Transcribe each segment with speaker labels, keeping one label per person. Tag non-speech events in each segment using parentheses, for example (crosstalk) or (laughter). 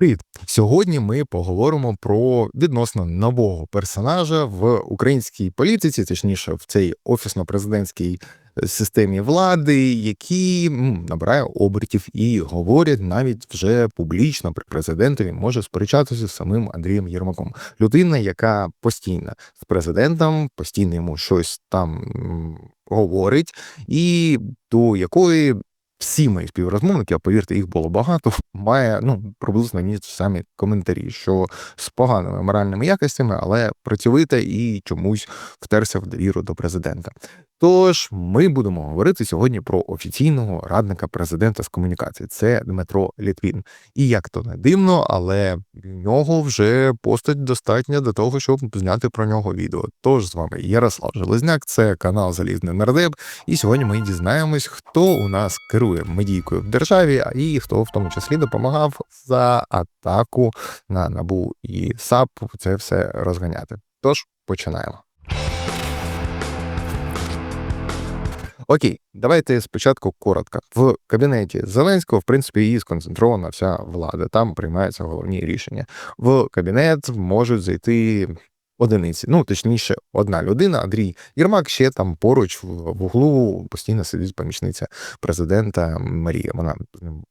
Speaker 1: Привіт! Сьогодні ми поговоримо про відносно нового персонажа в українській політиці, точніше, в цій офісно-президентській е, системі влади, які набирає обертів і говорять навіть вже публічно при президентові може сперечатися з самим Андрієм Єрмаком. Людина, яка постійно з президентом, постійно йому щось там говорить, і до якої всі мої співрозмовники, а повірте, їх було багато, (laughs) має ну приблизно ні самі коментарі, що з поганими моральними якостями, але працьовите і чомусь втерся в довіру до президента. Тож ми будемо говорити сьогодні про офіційного радника президента з комунікації. Це Дмитро Літвін. І як то не дивно, але в нього вже постать достатня до того, щоб зняти про нього відео. Тож з вами Ярослав Железняк, це канал Залізний Нардеп. І сьогодні ми дізнаємось, хто у нас керує медійкою в державі, і хто в тому числі допомагав за атаку на набу і САП це все розганяти. Тож починаємо. Окей, давайте спочатку коротко. В кабінеті Зеленського, в принципі, і сконцентрована вся влада. Там приймаються головні рішення. В кабінет можуть зайти одиниці. Ну, точніше, одна людина. Андрій Єрмак ще там поруч в углу постійно сидить помічниця президента Марія. Вона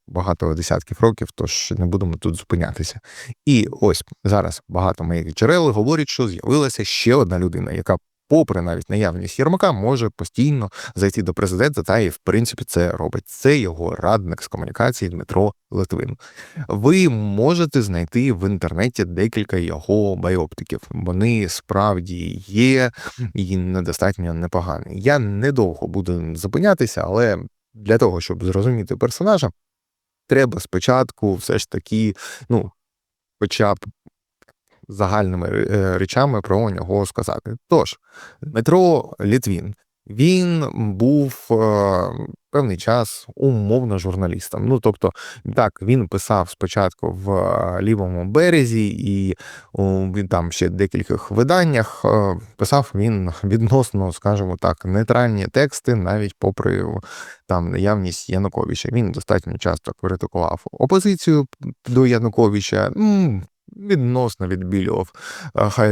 Speaker 1: багато десятків років, тож не будемо тут зупинятися. І ось зараз багато моїх джерел говорять, що з'явилася ще одна людина, яка попри навіть наявність Єрмака, може постійно зайти до президента, та і в принципі це робить. Це його радник з комунікації Дмитро Литвин. Ви можете знайти в інтернеті декілька його байоптиків. Вони справді є і недостатньо непогані. Я недовго буду зупинятися, але для того, щоб зрозуміти персонажа, треба спочатку все ж таки, ну. Хоча б загальними е, речами про нього сказати. Тож, Дмитро Літвін. Він був е, певний час умовно журналістом. Ну тобто, так він писав спочатку в е, лівому березі, і він там ще декількох виданнях е, писав він відносно, скажімо так, нейтральні тексти, навіть попри там наявність Януковича. Він достатньо часто критикував опозицію до Януковича. Відносно відбілював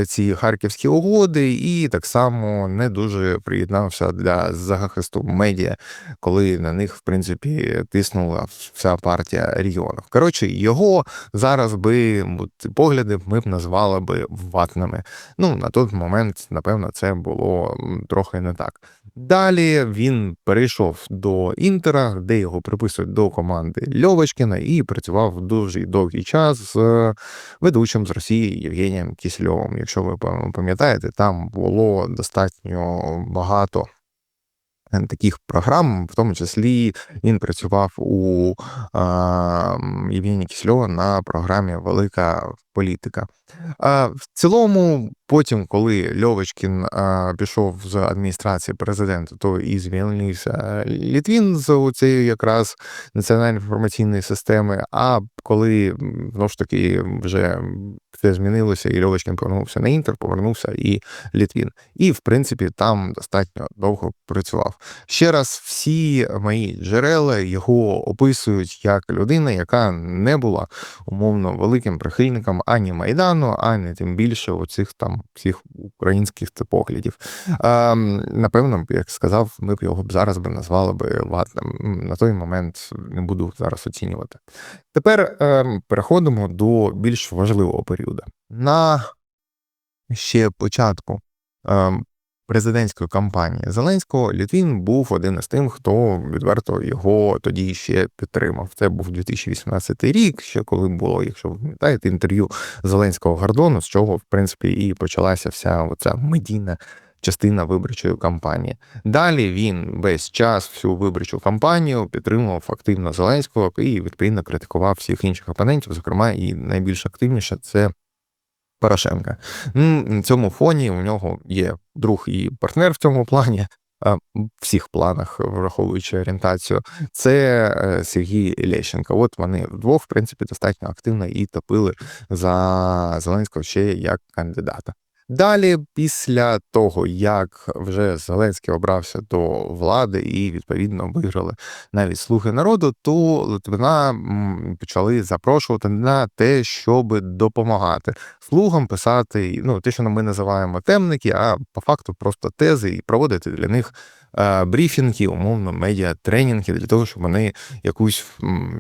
Speaker 1: ці харківські угоди, і так само не дуже приєднався для захисту медіа, коли на них в принципі тиснула вся партія регіонів. Коротше, його зараз би погляди ми б назвали би ватними. Ну на той момент, напевно, це було трохи не так. Далі він перейшов до Інтера, де його приписують до команди Льовочкіна, і працював дуже довгий час з ведучим з Росії Євгенієм Кісельовим. Якщо ви пам'ятаєте, там було достатньо багато Е, таких програм, в тому числі він працював у Євгенія Кісельова на програмі Велика політика. А в цілому, потім, коли Льовочкін пішов з адміністрації президента, то і звільнився Літвін з цієї якраз національної інформаційної системи. А коли знову ж таки вже все змінилося, і Льовочкін повернувся на інтер, повернувся і Літвін. І в принципі там достатньо довго працював. Ще раз, всі мої джерела його описують як людина, яка не була умовно великим прихильником ані Майдану, ані тим більше оцих там всіх українських поглядів. Е, Напевно, як сказав, ми б його б зараз би назвали би ватним. На той момент не буду зараз оцінювати. Тепер е, переходимо до більш важливого періоду. На ще початку е, президентської кампанії Зеленського Літвін був один із тим, хто відверто його тоді ще підтримав. Це був 2018 рік, ще коли було, якщо ви пам'ятаєте, інтерв'ю Зеленського Гордону, з чого в принципі і почалася вся оця медійна. Частина виборчої кампанії. Далі він весь час всю виборчу кампанію підтримував активно Зеленського і відповідно критикував всіх інших опонентів. Зокрема, і найбільш активніше це Порошенка. На цьому фоні у нього є друг і партнер в цьому плані. Всіх планах, враховуючи орієнтацію, це е, Сергій Лещенко. От вони вдвох, в принципі, достатньо активно і топили за Зеленського ще як кандидата. Далі, після того, як вже Зеленський обрався до влади і відповідно виграли навіть слуги народу, то Литвина почали запрошувати на те, щоб допомагати слугам писати ну те, що ми називаємо темники, а по факту просто тези і проводити для них брифінги, умовно, медіа тренінги для того, щоб вони якусь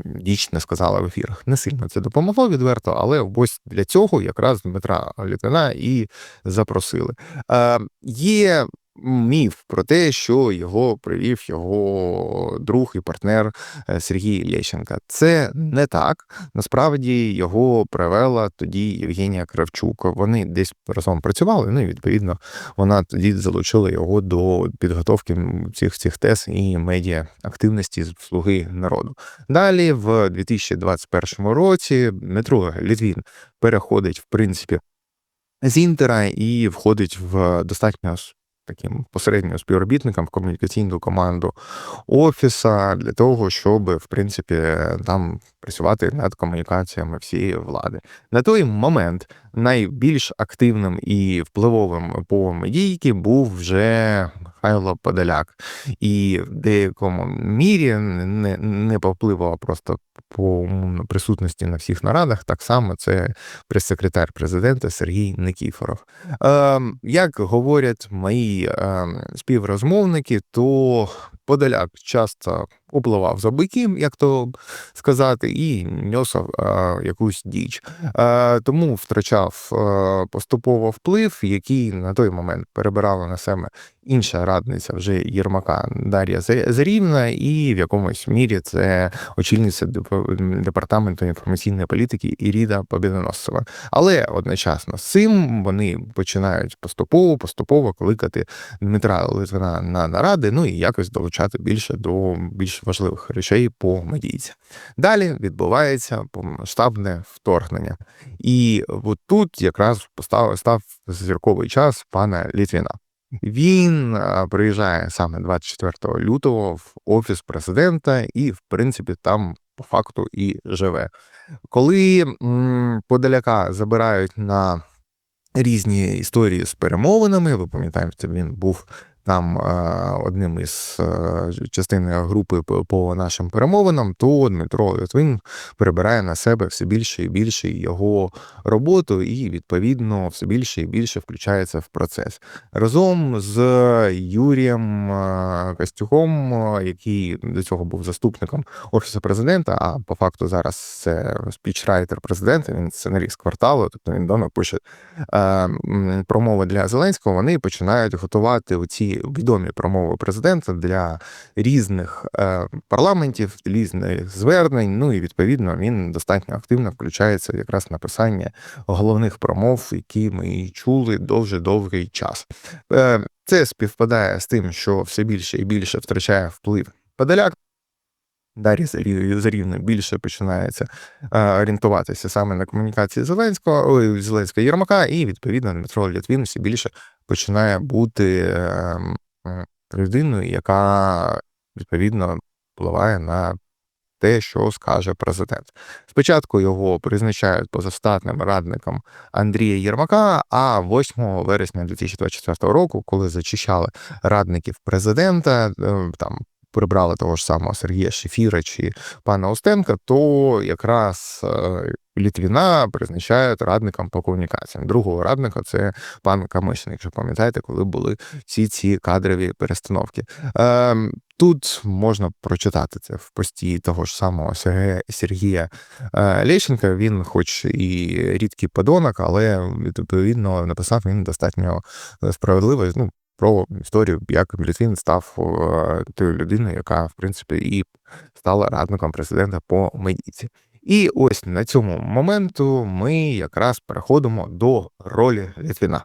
Speaker 1: діч не сказали в ефірах. Не сильно це допомогло відверто, але ось для цього якраз Дмитра Літвина і запросили. Е, Є міф про те, що його привів його друг і партнер е, Сергій Лещенка. Це не так. Насправді його привела тоді Євгенія Кравчук. Вони десь разом працювали. Ну і відповідно вона тоді залучила його до підготовки цих цих тез і медіа активності з слуги народу. Далі, в 2021 році, Дмитро Літвін переходить в принципі. З інтера і входить в достатньо таким посереднім співробітникам в комунікаційну команду офіса для того, щоб в принципі там працювати над комунікаціями всієї влади. На той момент найбільш активним і впливовим по медійки був вже Михайло Подоляк, і в деякому мірі не не по а просто по присутності на всіх нарадах. Так само це прес-секретар президента Сергій Никіфоров. Е, Як говорять мої е, співрозмовники, то Подоляк часто Упливав за биків, як то сказати, і а, якусь діч. Е, Тому втрачав е, поступово вплив, який на той момент перебирали на себе інша радниця вже Єрмака Дар'я Зарівна, і в якомусь мірі це очільниця департаменту інформаційної політики Іріда Побєдоносцева. Але одночасно з цим вони починають поступово поступово кликати Дмитра Литвина на наради, ну і якось долучати більше до більш важливих речей по медійці. Далі відбувається повномасштабне вторгнення. І от тут якраз постав, став зірковий час пана Літвіна. Він приїжджає саме 24 лютого в офіс президента, і, в принципі, там по факту і живе. Коли подаляка забирають на різні історії з перемовинами, ви пам'ятаєте, він був там одним із е, частини групи по нашим перемовинам, то Дмитро Литвин перебирає на себе все більше і більше його роботу, і відповідно все більше і більше включається в процес разом з Юрієм е, Костюком, який до цього був заступником офісу президента. А по факту зараз це спічрайтер президента. Він сценаріст кварталу, тобто він давно пише е, промови для Зеленського. Вони починають готувати оці відомі промови президента для різних е, парламентів, різних звернень. Ну і відповідно він достатньо активно включається якраз в написання головних промов, які ми чули дуже довгий час. Е, це співпадає з тим, що все більше і більше втрачає вплив Подоляк. Дар'я Зарівна більше починається е, орієнтуватися саме на комунікації Зеленського Зеленського Єрмака, і відповідно Дмитро Літвін все більше починає бути ем, людиною, яка відповідно впливає на те, що скаже президент. Спочатку його призначають позастатним радником Андрія Єрмака. А 8 вересня 2024 року, коли зачищали радників президента, е, там прибрали того ж самого Сергія Шефіра чи пана Остенка, то якраз е, Літвіна призначають радником по комунікаціям. Другого радника це пан Камишин, якщо пам'ятаєте, коли були всі ці кадрові перестановки. Ем, тут можна прочитати це в пості того ж самого Сергія е, Лещенка. Він, хоч і рідкий подонок, але відповідно написав він достатньо справедливо. Ну, про історію, як Літвін став е, тою людиною, яка в принципі і стала радником президента по медійці. І ось на цьому моменту ми якраз переходимо до ролі Літвіна.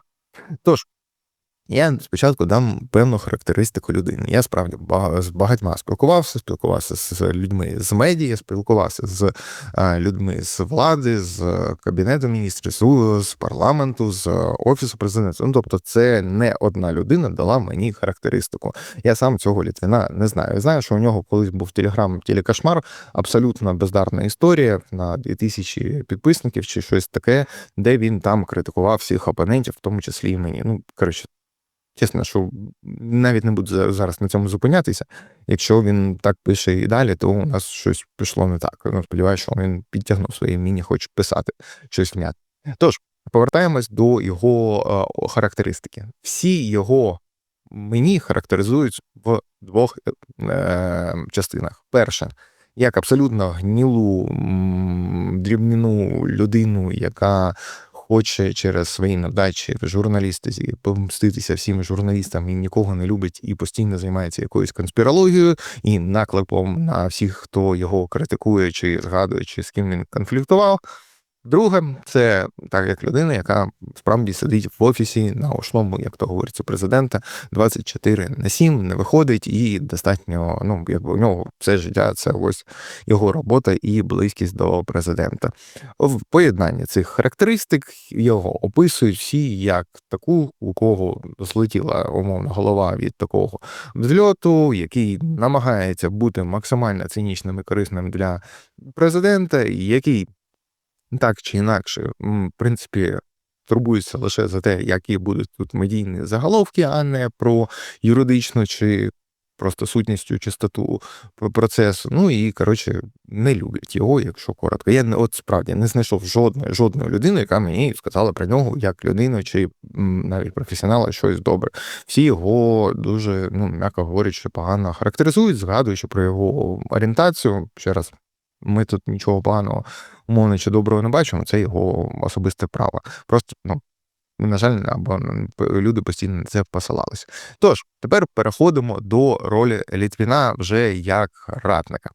Speaker 1: Тож, Я спочатку дам певну характеристику людини. Я справді з багатьма спілкувався, спілкувався з людьми з медіа, спілкувався з е, людьми з влади, з кабінету міністрів, з, парламенту, з офісу президента. Ну тобто, це не одна людина дала мені характеристику. Я сам цього Літвіна не знаю. Я знаю, що у нього колись був телеграм телекошмар, абсолютно бездарна історія на 2000 підписників чи щось таке, де він там критикував всіх опонентів, в тому числі і мені. Ну коротше. Чесно, що навіть не буду зараз на цьому зупинятися. Якщо він так пише і далі, то у нас щось пішло не так. Ну, сподіваюся, що він підтягнув свої вміння, хоч писати щось внятне. Тож, повертаємось до його е, характеристики. Всі його мені характеризують в двох е, частинах. Перше, як абсолютно гнілу м, дрібнину людину, яка хоче через свої надачі в журналістиці помститися всім журналістам і нікого не любить, і постійно займається якоюсь конспірологією і наклепом на всіх, хто його критикує, чи згадує, чи з ким він конфліктував. Друге, це так як людина, яка справді сидить в офісі на основному, як то говориться, президента 24 на 7, не виходить, і достатньо, ну якби у нього все життя це ось його робота і близькість до президента. В поєднанні цих характеристик його описують всі як таку, у кого злетіла умовно голова від такого взльоту, який намагається бути максимально цинічним і корисним для президента, який так чи інакше, в принципі, турбується лише за те, які будуть тут медійні заголовки, а не про юридичну чи просто сутністю чистоту процесу. Ну і коротше не люблять його, якщо коротко. Я от справді не знайшов жодної жодної людини, яка мені сказала про нього як людину чи навіть професіонала щось добре. Всі його дуже, ну м'яко говорячи, погано характеризують, згадуючи про його орієнтацію. Ще раз, ми тут нічого поганого умовно чи доброго не бачимо, це його особисте право. Просто, ну, на жаль, або люди постійно на це посилалися. Тож, тепер переходимо до ролі Літвіна вже як радника.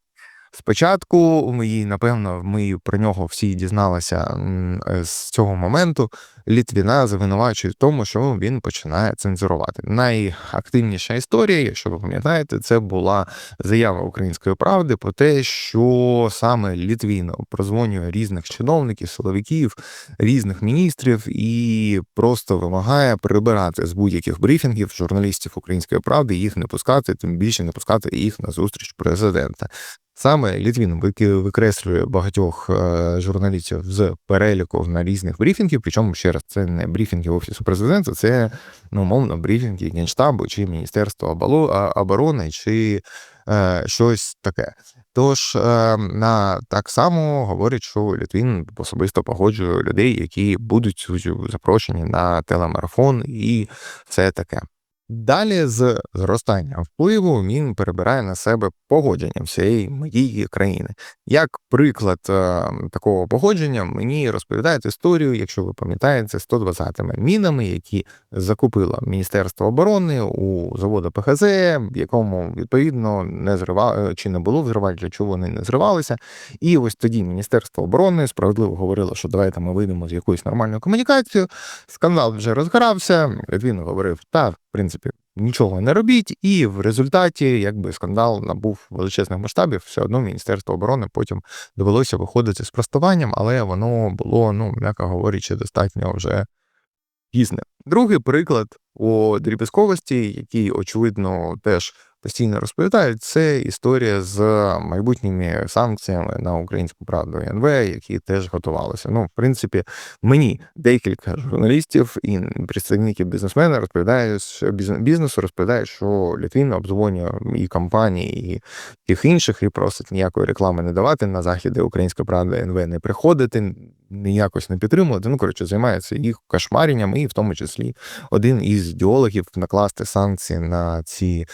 Speaker 1: Спочатку ми, напевно, ми про нього всі дізналися з цього моменту. Літвіна звинувачують в тому, що він починає цензурувати. Найактивніша історія, якщо ви пам'ятаєте, це була заява української правди про те, що саме Літвін прозвонює різних чиновників, силовиків, різних міністрів і просто вимагає прибирати з будь-яких брифінгів журналістів української правди, їх не пускати, тим більше не пускати їх на зустріч президента. Саме Літвін викреслює багатьох е, журналістів з переліку на різних брифінгів. Причому ще раз це не брифінги офісу президента, це ну, умовно брифінги генштабу чи Міністерства оборони, чи е, щось таке. Тож е, на так само говорять, що Літвін особисто погоджує людей, які будуть запрошені на телемарафон і все таке. Далі з зростання впливу він перебирає на себе погодження всієї моєї країни. Як приклад е, такого погодження, мені розповідають історію, якщо ви пам'ятаєте, 120 мінами, які закупило Міністерство оборони у заводу ПХЗ, в якому відповідно не зрива... чи не було взривань, для чого вони не зривалися. І ось тоді Міністерство оборони справедливо говорило, що давайте ми вийдемо з якоюсь нормальною комунікацією. Скандал вже розгорався. Литвін говорив, та в принципі. Нічого не робіть, і в результаті, якби скандал набув величезних масштабів, все одно Міністерство оборони потім довелося виходити з простуванням, але воно було, ну м'яко говорячи, достатньо вже пізне. Другий приклад у дріб'язковості, який очевидно теж постійно розповідають, це історія з майбутніми санкціями на українську правду НВ, які теж готувалися. Ну, в принципі, мені декілька журналістів і представників бізнесмена розповідають, що бізнес- бізнесу розповідають, що Літвін обдзвонює і компанії, і тих інших, і просить ніякої реклами не давати на західи Українська правда НВ не приходити, ніякось не підтримувати. Ну коротше, займається їх кошмаренням, і в тому числі один із ідеологів накласти санкції на ці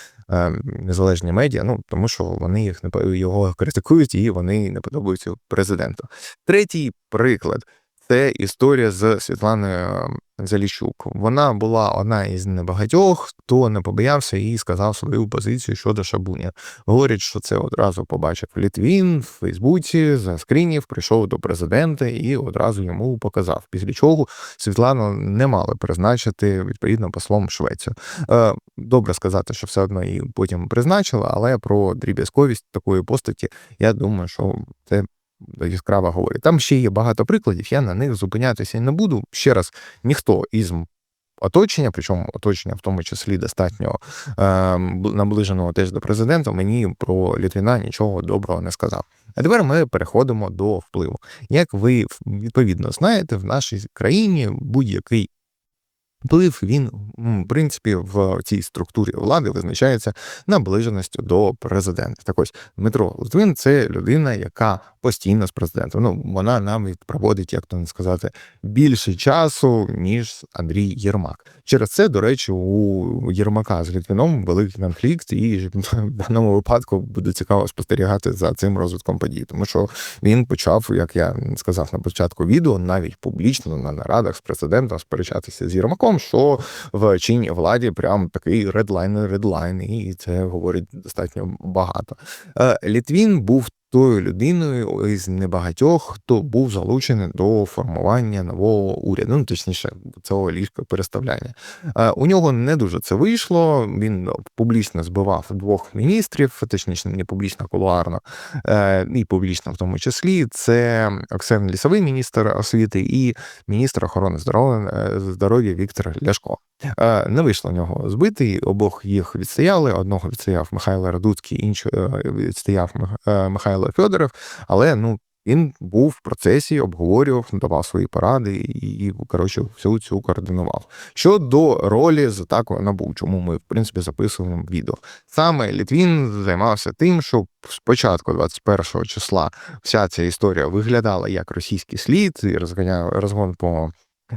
Speaker 1: незалежні медіа, ну тому що вони їх не його критикують і вони не подобаються президенту. Третій приклад це історія з Світланою Заліщук. Вона була одна із небагатьох, хто не побоявся і сказав свою позицію щодо Шабуня. Говорять, що це одразу побачив Літвін в Фейсбуці, за скрінів, прийшов до президента і одразу йому показав. Після чого Світлану не мали призначити відповідно послом Швецію. Е, Добре сказати, що все одно її потім призначили, але про дріб'язковість такої постаті я думаю, що це яскраво говорить. Там ще є багато прикладів, я на них зупинятися не буду. Ще раз, ніхто із оточення, причому оточення в тому числі достатньо е, наближеного теж до президента, мені про Літвіна нічого доброго не сказав. А тепер ми переходимо до впливу. Як ви відповідно знаєте, в нашій країні будь-який Вплив він, в принципі, в цій структурі влади визначається наближеністю до президента. Так ось Дмитро Литвин це людина, яка постійно з президентом. Ну вона навіть проводить, як то не сказати, більше часу ніж Андрій Єрмак. Через це, до речі, у Єрмака з Літвіном великий конфлікт, і (laughs) в даному випадку буде цікаво спостерігати за цим розвитком подій, тому що він почав, як я сказав на початку відео, навіть публічно на нарадах з президентом сперечатися з Єрмаком, що в чинній владі прям такий редлайн, редлайн, і це говорить достатньо багато. Е, Літвін був тою людиною із небагатьох, хто був залучений до формування нового уряду, ну точніше, цього ліжка переставляння. У нього не дуже це вийшло. Він публічно збивав двох міністрів, точніше, не публічно, кулуарно, е, і публічно в тому числі. Це Оксен Лісовий, міністр освіти, і міністр охорони е, здоров'я Віктор Ляшко. Е, не вийшло в нього збити, обох їх відстояли. Одного відстояв Михайло Радуцький, іншого відстояв Михайло. Михайло Федоров, але ну. Він був в процесі, обговорював, давав свої поради і, коротше, всю цю координував. Щодо ролі з атакою НАБУ, чому ми, в принципі, записуємо відео. Саме Літвін займався тим, що спочатку, 21 числа, вся ця історія виглядала як російський слід, і розганяв розгон по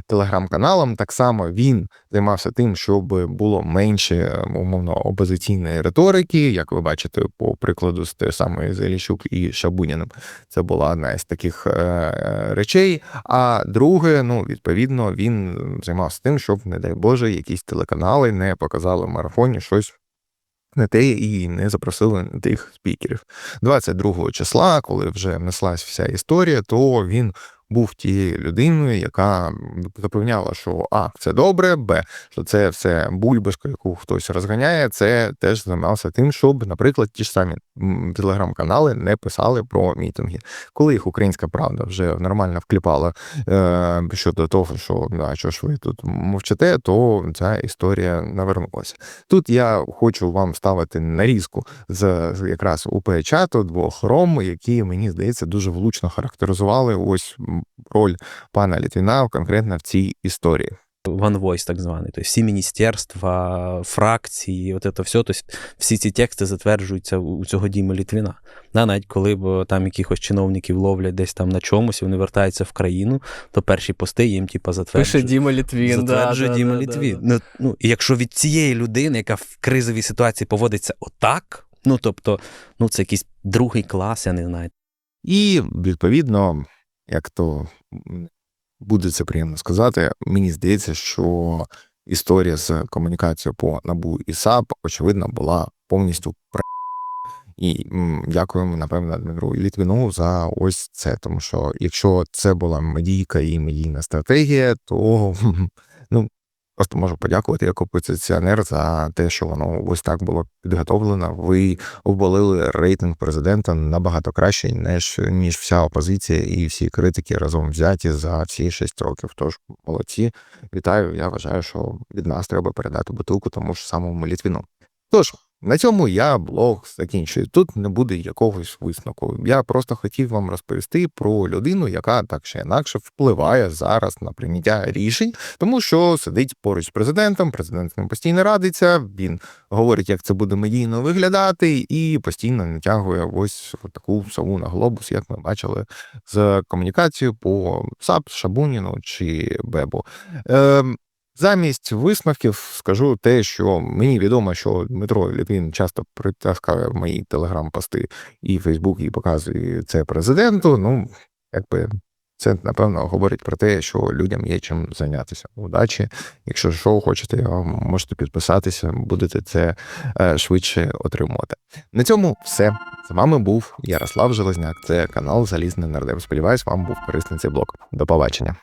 Speaker 1: телеграм-каналам. Так само він займався тим, щоб було менше умовно опозиційної риторики, як ви бачите, по прикладу з те самої Зеліщук і Шабуніним. Це була одна із таких е, речей. А друге, ну відповідно, він займався тим, щоб, не дай Боже, якісь телеканали не показали в марафоні щось. Не те і не запросили тих спікерів 22 числа, коли вже внеслась вся історія, то він був тією людиною, яка запевняла, що А, це добре, Б, що це все бульбашка, яку хтось розганяє, це теж займався тим, щоб, наприклад, ті ж самі телеграм-канали не писали про мітинги. Коли їх українська правда вже нормально вкліпала е, щодо того, що да, що ж ви тут мовчите, то ця історія навернулася. Тут я хочу вам ставити нарізку з якраз УП чату двох ром, які мені здається дуже влучно характеризували ось роль пана Літвіна конкретно в цій історії.
Speaker 2: One Voice, так званий. Тобто всі міністерства, фракції, от це все, тобто всі ці тексти затверджуються у цього Діми Літвіна. Да, навіть коли б там якихось чиновників ловлять десь там на чомусь, і вони вертаються в країну, то перші пости їм, типа, затверджують.
Speaker 3: Пише Діма Літвін.
Speaker 2: Затверджує
Speaker 3: да,
Speaker 2: Діма
Speaker 3: да,
Speaker 2: Літвін.
Speaker 3: Да,
Speaker 2: ну, ну, і якщо від цієї людини, яка в кризовій ситуації поводиться отак, ну тобто, ну це якийсь другий клас, я не знаю.
Speaker 1: І відповідно як то буде це приємно сказати, мені здається, що історія з комунікацією по набу і САП, очевидно, була повністю пр... І дякуємо, напевно, Дмитру Літвіну за ось це. Тому що якщо це була медійка і медійна стратегія, то (laughs) Просто можу подякувати як опозиціонер за те, що воно ось так було підготовлено. Ви обвалили рейтинг президента набагато краще, ніж ніж вся опозиція і всі критики разом взяті за всі шість років. Тож молодці, вітаю. Я вважаю, що від нас треба передати бутилку тому ж самому Літвіну. Тож. На цьому я блог закінчую. Тут не буде якогось висновку. Я просто хотів вам розповісти про людину, яка так чи інакше впливає зараз на прийняття рішень, тому що сидить поруч з президентом. Президент ним постійно радиться. Він говорить, як це буде медійно виглядати, і постійно натягує ось таку сову на глобус, як ми бачили з комунікацією по САП, Шабуніну чи Бебу. Ем, Замість висновків скажу те, що мені відомо, що Дмитро Літвін часто притаскає в мої телеграм-пости і Фейсбук і показує це президенту. Ну, якби Це напевно говорить про те, що людям є чим зайнятися. Удачі. Якщо що хочете, можете підписатися, будете це е, швидше отримувати. На цьому все. З вами був Ярослав Железняк. Це канал Залізний Нардеп. Сподіваюсь, вам був корисний цей блог. До побачення.